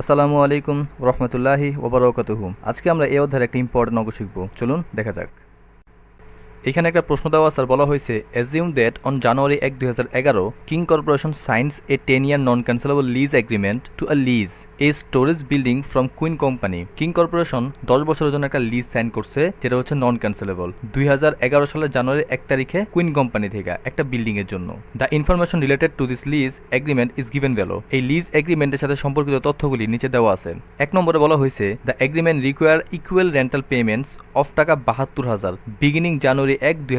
আসসালামু আলাইকুম রহমতুল্লাহি ওবরাকাতুহু আজকে আমরা এ অধ্যায়ের একটা ইম্পর্টেন্ট অংশ শিখব। চলুন, দেখা যাক। এখানে একটা প্রশ্ন দেওয়া আছে বলা হয়েছে অ্যাজিউম দ্যাট অন জানুয়ারি এক, দুই হাজার এগারো King Corporation signs a ten year non cancellable lease agreement to a lease a storage building from Queen Company King Corporation দশ বছরের জন্য একটা লিজ সাইন করছে, যেটা হচ্ছে নন ক্যান্সেলেবল দুই হাজার এগারো সালের জানুয়ারি এক তারিখে কুইন কোম্পানি থেকে একটা বিল্ডিং এর জন্য। The information related to this lease agreement is given below এই লিজ এগ্রিমেন্টের সাথে সম্পর্কিত তথ্যগুলি নিচে দেওয়া আছে। এক নম্বরে বলা হয়েছে the agreement require equal rental payments of taka বাহাত্তর হাজার বিগিনিং জানুয়ারি এক দুই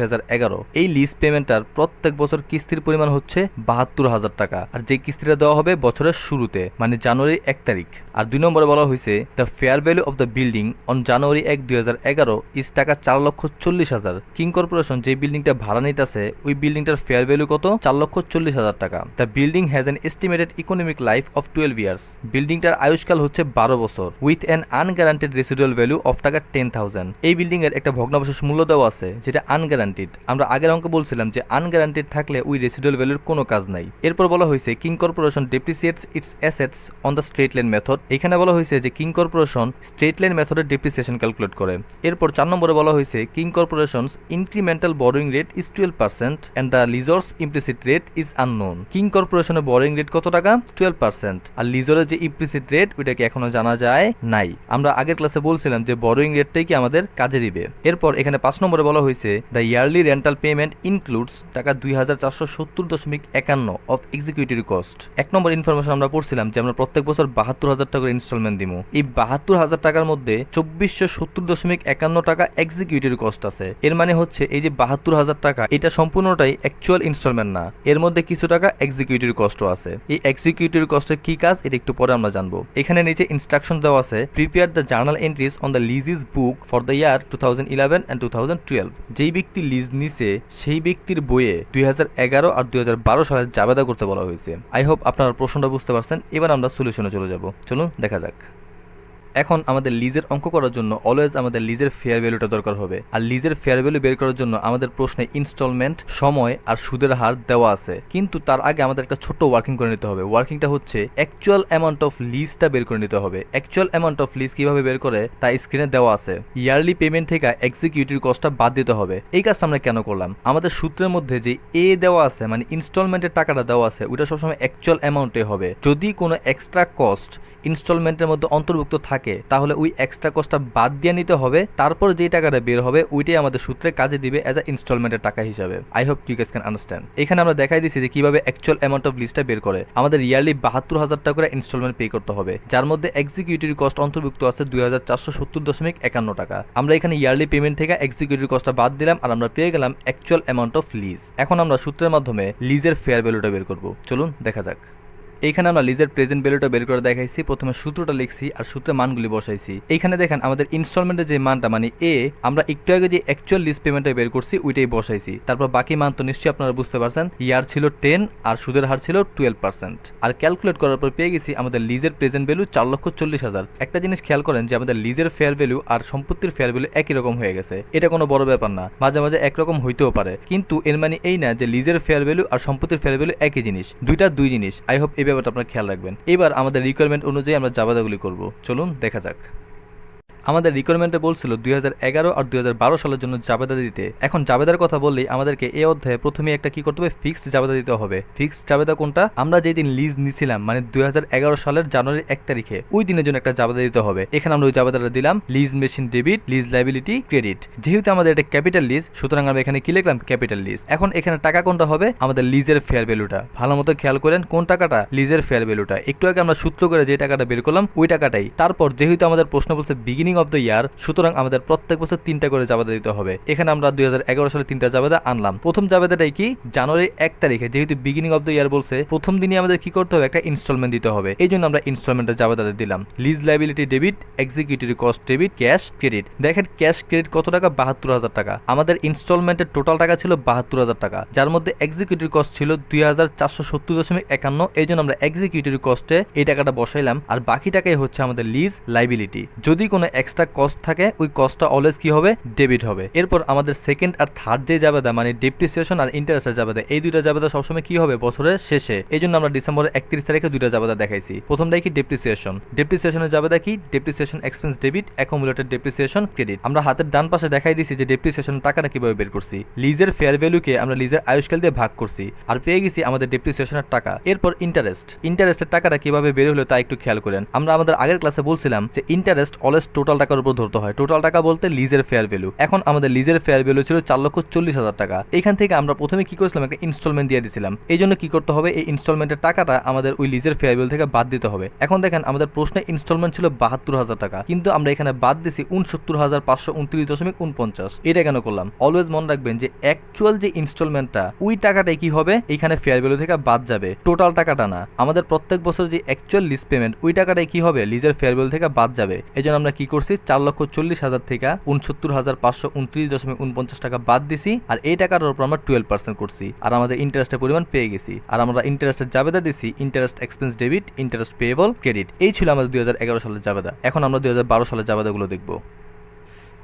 এই লিজ পেমেন্টটার প্রত্যেক বছর কিস্তির পরিমাণ হচ্ছে বাহাত্তর হাজার টাকা। আর যে কিস্তিটা দেওয়া হবে বছরের শুরুতে মানে জানুয়ারি এক তারিখ। আর দুই নম্বরে বলা হয়েছে the fair value of the building on January এক দুই হাজার এগারো ইস টাকা চার লক্ষ চল্লিশ হাজার। কিং কর্পোরেশন যে বিল্ডিংটা ভাড়া নিতেছে, ওই বিল্ডিংটার ফেয়ার ভ্যালু কত? চার লক্ষ চল্লিশ হাজার টাকা। The building has an estimated economic life of twelve years বিল্ডিংটার আয়ুষ্কাল হচ্ছে বারো বছর with an unguaranteed residual value of taka ten thousand এই বিল্ডিং এর একটা ভগ্নাবশেষ মূল্য দেওয়া আছে, যেটা আনগ্যারান্টেড আমরা আগের অঙ্কে বলছিলাম যে আনগ্যারান্টেড থাকলে ওই রেসিডুয়াল ভ্যালুর কোনো কাজ নাই। এরপর বলা হয়েছে King Corporation depreciates its assets on the straight line method এখানে বলা হয়েছে যে কিং কর্পোরেশন স্ট্রেট লাইন মেথডের ডেপ্রিসিয়েশন ক্যালকুলেট করে। এরপর চার নম্বরে বলা হয়েছে King corporation's incremental borrowing rate is twelve percent and the lessor's implicit rate is unknown King কর্পোরেশনের বরোয়িং রেট কত টাকা? টুয়েলভ পার্সেন্ট আর লিজরের যে ইমপ্লিসিট রেট ওইটাকে এখনও জানা যায় নাই। আমরা আগের ক্লাসে বলছিলাম যে বরোয়িং রেটটাই কি আমাদের কাজে দিবে। এরপর এখানে পাঁচ নম্বরে বলা হয়েছে the yearly rental payment includes taka দুই হাজার চারশো সত্তর দশমিক একান্ন অফ এক্সিকিউটিভ কস্ট এক নম্বর ইনফরমেশন আমরা পড়ছিলাম যে আমরা প্রত্যেক বছর বাহাত্তর হাজার টাকার ইনস্টলমেন্ট দিব এই বাহাত্তর হাজার টাকার মধ্যে চব্বিশশো সত্তর দশমিক একান্ন টাকা এক্সিকিউটিভ কস্ট আছে। এর মানে হচ্ছে এই যে বাহাত্তর হাজার টাকা, এটা সম্পূর্ণটাই অ্যাকচুয়াল ইনস্টলমেন্ট না। এর মধ্যে কিছু টাকা এক্সিকিউটিভ কস্টও আছে। এই এক্সিকিউটিভ কস্টের কি কাজ, এটা একটু পরে আমরা জানব। এখানে নিচে ইনস্ট্রাকশন দেওয়া আছে prepare the journal entries on the lessee's book for the year two thousand eleven and two thousand twelve যেই ব্যক্তি লিজ নিছে, সেই ব্যক্তির বইয়ে দুই হাজার এগারো আর দুই সালের জাবেদা করতে বলা হয়েছে। আই হোপ আপনার প্রশ্নটা বুঝতে পারছেন। এবার আমরা সলিউশনে চলে যাব। চলুন, দেখা যাক। এখন আমাদের লিজের অঙ্ক করার জন্য অলওয়েজ আমাদের লিজের ফেয়ার ভ্যালুটা দরকার হবে। আর লিজের ফেয়ার ভ্যালু বের করার জন্য আমাদের প্রশ্নে ইনস্টলমেন্ট সময় আর সুদের হার দেওয়া আছে। কিন্তু তার আগে আমাদের একটা ছোট্ট ওয়ার্কিং করে নিতে হবে। ওয়ার্কিংটা হচ্ছে অ্যাকচুয়াল অ্যামাউন্ট অফ লিজটা বের করে নিতে হবে। অ্যাকচুয়াল অ্যামাউন্ট অফ লিজ কীভাবে বের করে তা স্ক্রিনে দেওয়া আছে। ইয়ারলি পেমেন্ট থেকে এক্সিকিউটিভ কস্টটা বাদ দিতে হবে। এই কাজটা আমরা কেন করলাম? আমাদের সূত্রের মধ্যে যে এ দেওয়া আছে মানে ইনস্টলমেন্টের টাকাটা দেওয়া আছে, ওইটা সবসময় অ্যাকচুয়াল অ্যামাউন্টে হবে। যদি কোনো এক্সট্রা কস্ট ইনস্টলমেন্টের মধ্যে অন্তর্ভুক্ত থাকে তাহলে ওই এক্সট্রা কস্টটা বাদ দিয়ে নিতে হবে, তারপর যে টাকাটা বের হবে, ওইটাই আমাদের সূত্রে কাজে দিবে অ্যাজ আ ইনস্টলমেন্টের টাকা হিসাবে। I hope you can understand এখানে আমরা দেখাই দিচ্ছি যে কীভাবে অ্যাকচুয়াল অ্যামাউন্ট অফ লিস্টটা বের করে। আমাদের ইয়ারলি বাহাত্তর হাজার টাকা করে ইনস্টলমেন্ট পে করতে হবে, যার মধ্যে এক্সিকিউটিভ কস্ট অন্তর্ভুক্ত আছে দুই হাজার চারশো সত্তর দশমিক একান্ন টাকা। আমরা এখানে ইয়ারলি পেমেন্ট থেকে এক্সিকিউটিভ কস্টটা বাদ দিলাম আর আমরা পেয়ে গেলাম অ্যাকচুয়াল অ্যামাউন্ট অফ লিজ এখন আমরা সূত্রের মাধ্যমে লিজের ফেয়ার ভ্যালুটা বের করব। চলুন, দেখা যাক। এইখানে আমরা লিজের প্রেজেন্ট ভ্যালুটা বের করে দেখাইছি। প্রথমে সূত্রটা লিখছি আর সূত্রে মানগুলি বসাইছি। এইখানে দেখেন, আমাদের ইনস্টলমেন্টের যে মানটা মানে এ আমরা একটু আগে যে অ্যাকচুয়াল লিজ পেমেন্টটা বের করছি, ওইটাই বসাইছি। তারপর বাকি মান তো নিশ্চয়ই আপনারা বুঝতে পারছেন ইয়ার ছিল টেন আর সুদের হার ছিল টুয়েলভ পার্সেন্ট আর ক্যালকুলেট করার পর পেয়ে গেছি, আমাদের লিজের প্রেজেন্ট ভ্যালু চার লক্ষ চল্লিশ হাজার। একটা জিনিস খেয়াল করেন যে, আমাদের লিজের ফেয়ার ভ্যালু আর সম্পত্তির ফেয়ার ভ্যালু একই রকম হয়ে গেছে। এটা কোনো বড় ব্যাপার না, মাঝে মাঝে একরকম হইতেও পারে। কিন্তু এর মানে এই না যে লিজের ফেয়ার ভ্যালু আর সম্পত্তির ফেয়ার ভ্যালু একই জিনিস, দুইটা দুই জিনিস। আই হোপ এই ব্যাপারটা আপনারা খেয়াল রাখবেন। এবার আমাদের রিকোয়ারমেন্ট অনুযায়ী আমরা জাবাদাগুলি করব। চলুন দেখা যাক। আমাদের রিকোয়ারমেন্টে বলছিল দুই হাজার এগারো আর দুই সালের জন্য জাবেদা দিতে। এখন জাবেদার কথা বললেই আমাদেরকে এই অধ্যায়ে প্রথমে একটা কি করতে হবে? ফিক্সড জাবেদা দিতে হবে। ফিক্সড জাবেদা কোনটা? আমরা যেই দিন লিজ নিছিলাম মানে দুই হাজার এগারো সালের জানুয়ারির এক তারিখে, ওই দিনের জন্য একটা জাবেদা দিতে হবে। এখানে আমরা ওই জাবেদাটা দিলাম lease machine debit lease liability credit যেহেতু আমাদের এটা ক্যাপিটাল লিজ সুতরাং আমরা এখানে কি লিখলাম? ক্যাপিটাল লিজ এখন এখানে টাকা কোনটা হবে? আমাদের লিজের ফেয়ার ভ্যালুটা ভালো মতো খেয়াল করেন, কোন টাকাটা? লিজের ফেয়ার ভ্যালুটা একটু আগে আমরা সূত্র করে যে টাকাটা বের করলাম, ওই টাকাটাই। তারপর যেহেতু আমাদের প্রশ্ন বলছে বিগিনিং অফ দ্য ইয়ার সুতরাং আমাদের প্রত্যেক বছর তিনটা করে জাবেদা দিতে হবে। এখানে আমরা দুই সালে তিনটা জাবেদা আনলাম। প্রথম জাবেদাটাই কি? জানুয়ারির এক তারিখে, যেহেতু বিগিনিং অফ দ্য ইয়ার বলছে, প্রথম দিনই আমাদের কি করতে হবে? একটা ইনস্টলমেন্ট দিতে হবে। এই জন্য আমরা ইনস্টলমেন্টের জাবেদাটা দিলাম। Lease liability debit executive cost debit cash credit দেখেন ক্যাশ ক্রেডিট কত টাকা? বাহাত্তর হাজার টাকা। আমাদের ইনস্টলমেন্টের টোটাল টাকা ছিল বাহাত্তর হাজার টাকা। যার মধ্যে এক্সিকিউটিভ কস্ট ছিল দুই হাজার চারশো সত্তর দশমিক একান্ন। এই জন্য আমরা এক্সিকিউটিভ কস্টে এই টাকাটা বসাইলাম। আর বাকি টাকাই হচ্ছে আমাদের লিজ লাইবিলিটি যদি কোনো এক্সট্রা কস্ট থাকে, ওই কস্টটা অলওয়েজ কি হবে? ডেবিট হবে। এরপর আমাদের সেকেন্ড আর থার্ড যে জাবেদা মানে ডেপ্রিসিয়েশন আর ইন্টারেস্টের জাবেদা, এই দুইটা জাবেদা সবসময় কি হবে? বছরের শেষে। এই জন্য আমরা ডিসেম্বরের একত্রিশ তারিখে দুইটা জাবেদা দেখাইছি। প্রথমটাই কি? ডেপ্রিসিয়েশন ডেপ্রিসিয়েশনের জাবেদা কি? Depreciation expense debit accumulated depreciation credit আমরা হাতের ডান পাশে দেখাই দিছি যে ডেপ্রিসিয়েশন টাকাটা কীভাবে বের করছি। লিজের ফেয়ার ভ্যালুকে আমরা লিজের আয়ুষ্কাল দিয়ে ভাগ করছি আর পেয়ে গেছি আমাদের ডেপ্রিসিয়েশনের টাকা। এরপর ইন্টারেস্ট ইন্টারেস্টের টাকাটা কীভাবে বের হলো তা একটু খেয়াল করেন। আমরা আমাদের আগের ক্লাসে বলছিলাম যে ইন্টারেস্ট অলওয়েজ টোটাল টাকার উপর ধরতে হয়। টোটাল টাকা বলতে লিজের ফেয়ার ভ্যালু এখন আমাদের লিজের ফেয়ার ভ্যালু ছিল চার লক্ষ চল্লিশ হাজার টাকা। এখান থেকে আমরা প্রথমে কি করেছিলাম? একটা ইনস্টলমেন্ট দিয়ে দিয়েছিলাম এই জন্য কি করতে হবে? এই ইনস্টলমেন্টের টাকাটা আমাদের ওই লিজের ফেয়ার ভ্যালু থেকে বাদ দিতে হবে। এখন দেখেন, আমাদের প্রশ্নে ইনস্টলমেন্ট ছিল বাহাত্তর হাজার টাকা। কিন্তু আমরা এখানে বাদ দিছি উনসত্তর হাজার পাঁচশো উনত্রিশ দশমিক উনপঞ্চাশ। এটা কেন করলাম? অলওয়েজ মনে রাখবেন যে অ্যাকচুয়াল যে ইনস্টলমেন্টটা ওই টাকাটাই কি হবে? এখানে ফেয়ার ভ্যালু থেকে বাদ যাবে। টোটাল টাকাটা না। আমাদের প্রত্যেক বছর যে অ্যাকচুয়াল লিজ পেমেন্ট ওই টাকাটাই কি হবে? লিজের ফেয়ার ভ্যালু থেকে বাদ যাবে। এই আমরা কি করছি চার লক্ষ চল্লিশ হাজার থেকে উনসত্তর হাজার পাঁচশো উনত্রিশ দশমিক উনপঞ্চাশ টাকা বাদ দিছি, আর এই টাকার উপর আমরা টুয়েলভ পার্সেন্ট করছি। আর আমাদের ইন্টারেস্টের পরিমাণ পেয়ে গেছি। আর আমরা ইন্টারেস্টের জাবেদা দিছি interest expense debit interest payable credit এই ছিল আমাদের দুই হাজার এগারো সালের জাবেদা। এখন আমরা দুই হাজার বারো সালের জাবেদাগুলো দেখব।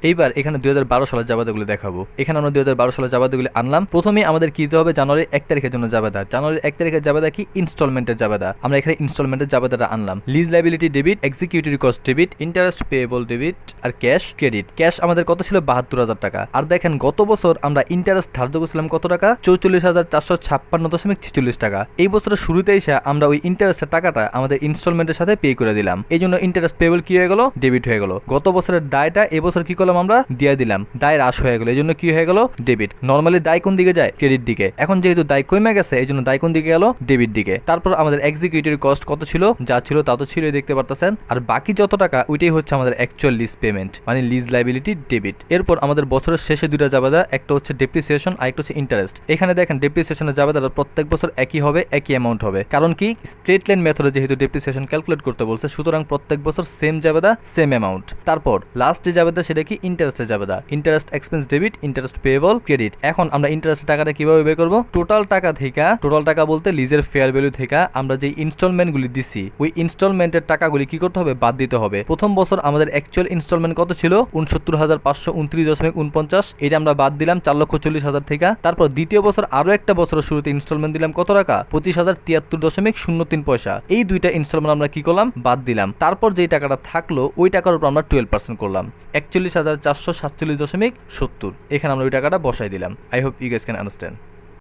এইবার এখানে দু হাজার বারো সালের জাবাদাগুলো দেখাবো। এখানে আমরা দু হাজার বারো সালের জাবাদাগুলি আনলাম। প্রথমে আমাদের কি দিতে হবে? জানুয়ারির এক তারিখের জন্য জাবাদা। জানুয়ারির এক তারিখের জাবাদা কি? ইনস্টলমেন্টের জাবাদা। আমরা এখানে ইনস্টলমেন্টের জাবাদাটা আনলাম। Lease liability debit executive cost debit interest payable debit আর ক্যাশ ক্রেডিট ক্যাশ আমাদের কত ছিল? বাহাত্তর হাজার টাকা। আর দেখেন, গত বছর আমরা ইন্টারেস্ট ধার্য করেছিলাম কত টাকা? চৌচল্লিশ হাজার চারশো ছাপ্পান্ন দশমিক ছেচল্লিশ টাকা। এই বছরের শুরুতে এসে আমরা ওই ইন্টারেস্টের টাকাটা আমাদের ইনস্টলমেন্টের সাথে পে করে দিলাম। এই জন্য ইন্টারেস্ট পেয়েবল কি হয়ে গেল? ডেবিট হয়ে গেল। গত বছরের দায়টা এবছর কি করলাম? আমরা, দিয়ে দিলাম। দায় হ্রাস হয়ে গেল। এই জন্য কি হয়ে গেল? ডেবিট নর্মালি দায় কোন দিকে যায়? ক্রেডিট দিকে। এখন যেহেতু দায় কমে গেছে এই জন্য দায় কোন দিকে গেল? ডেবিট দিকে। তারপর আমাদের এক্সিকিউটিভ কস্ট কত ছিল? যা ছিল তা তো ছিলই, দেখতে পারতেছেন? আর বাকি যত টাকা, ওইটাই হচ্ছে আমাদের অ্যাকচুয়াল লিজ পেমেন্ট মানে লিজ লাইবিলিটি ডেবিট এরপর আমাদের বছরের শেষে দুইটা জাবাদা, একটা হচ্ছে ডেপ্রিসিয়েশন আর একটা হচ্ছে ইন্টারেস্ট এখানে দেখেন ডেপ্রিসিয়েশনের জাবাদাটা প্রত্যেক বছর একই হবে, একই অ্যামাউন্ট হবে। কারণ কি? স্ট্রেট লাইন মেথডে যেহেতু ডেপ্রিসিয়েশন ক্যালকুলেট করতে বলছে, সুতরাং প্রত্যেক বছর সেম জাবেদা সেম অ্যামাউন্ট তারপর লাস্ট যে জাবেদা, সেটা কি? ইন্টারেস্টের জাবেদা interest expense debit interest payable credit এখন আমরা ইন্টারেস্টের টাকাটা কীভাবে বের করব? টোটাল টাকা থেকে টোটাল টাকা বলতে লিজের ফেয়ার ভ্যালু থেকে আমরা যে ইনস্টলমেন্ট গুলি দিছি, ওই ইনস্টলমেন্টের টাকাগুলি কি করতে হবে? বাদ দিতে হবে। প্রথম বছর আমাদের অ্যাকচুয়াল ইনস্টলমেন্ট কত ছিল? উনসত্তর হাজার পাঁচশো উনত্রিশ দশমিক উনপঞ্চাশ। এটা আমরা বাদ দিলাম চার লক্ষ চল্লিশ হাজার থেকে। তারপর দ্বিতীয় বছর আরও একটা বছরের শুরুতে ইনস্টলমেন্ট দিলাম কত টাকা? পঁচিশ হাজার তিয়াত্তর দশমিক শূন্য তিন পয়সা। এই দুইটা ইনস্টলমেন্ট আমরা কি করলাম? বাদ দিলাম। তারপর যেই টাকাটা থাকল, ওই টাকার উপর আমরা টুয়েলভ পার্সেন্ট করলাম। একচল্লিশ হাজার চারশো সাতচল্লিশ দশমিক সত্তর। এখানে আমরা ওই টাকাটা বসাই দিলাম। I hope you guys can understand